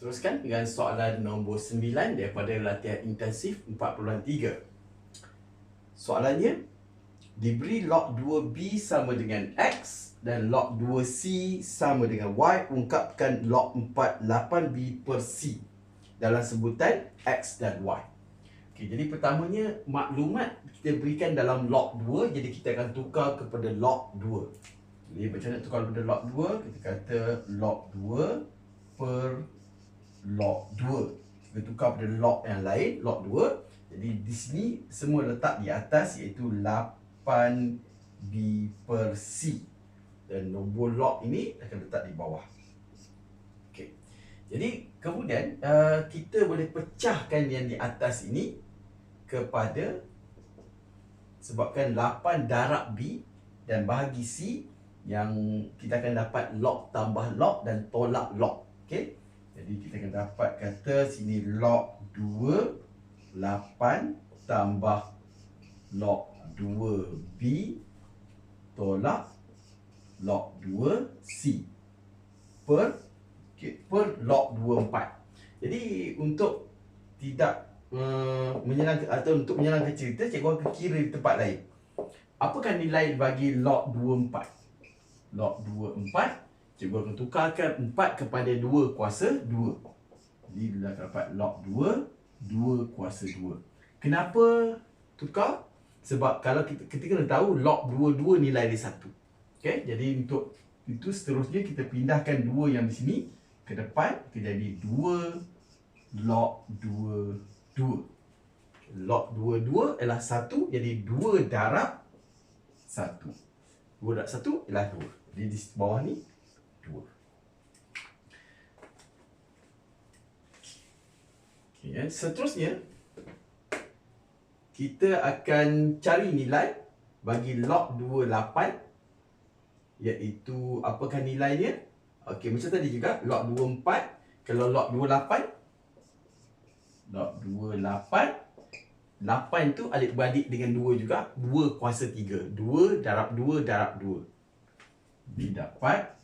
teruskan dengan soalan nombor 9 daripada latihan intensif 4.3. Soalannya, diberi log 2B sama dengan X dan log 2C sama dengan Y, ungkapkan log 4 8B per C dalam sebutan X dan Y. Okay, jadi pertamanya maklumat kita berikan dalam log 2, jadi kita akan tukar kepada log 2. Jadi macam mana tukar kepada log 2? Kita kata log 2 per log 2 kita tukar pada log yang lain log 2 jadi di sini semua letak di atas iaitu 8b per c. Dan nombor log ini akan letak di bawah. Okey. Jadi kemudian uh, kita boleh pecahkan yang di atas ini kepada sebabkan 8 darab b dan bahagi c yang kita akan dapat log tambah log dan tolak log okey jadi kita akan dapat kata sini log 2 8 tambah log 2B tolak log 2C per okay, per log 24. Jadi untuk tidak uh, menyenangkan atau untuk menyenangkan cerita cikgu akan kira di tempat lain. Apakah nilai bagi log 24? Log 24 Cikgu akan tukarkan 4 kepada 2 kuasa 2. Jadi akan dapat log 2, 2 kuasa 2. Kenapa tukar? Sebab kalau kita, kita kena tahu log 2, 2 nilai dia 1. Okay? Jadi untuk itu seterusnya kita pindahkan 2 yang di sini ke depan. Kita jadi 2 log 2, 2. Log 2, 2 ialah 1. Jadi 2 darab 1. 2 darab 1 ialah 2. Jadi di bawah ni dua. Okay, ya. Seterusnya, kita akan cari nilai bagi log 28 iaitu apakah nilainya? Okey, macam tadi juga log 24 kalau log 28 log 28 8 tu adik beradik dengan 2 juga 2 kuasa 3 2 darab 2 darab 2 Didapat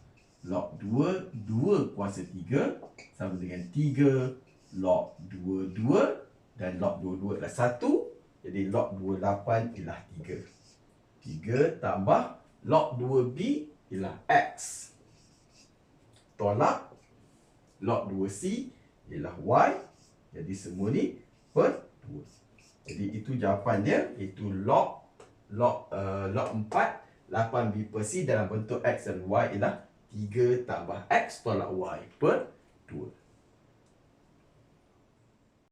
log 2 2 kuasa 3 sama dengan 3 log 2 2 dan log 2 2 adalah 1 jadi log 28 ialah 3 3 tambah log 2b ialah x. Tolak log 2c ialah y jadi semua ni per 2 jadi itu jawapan dia iaitu log log uh, log 4 8b per c dalam bentuk x dan y ialah 3 tambah X tolak Y per 2.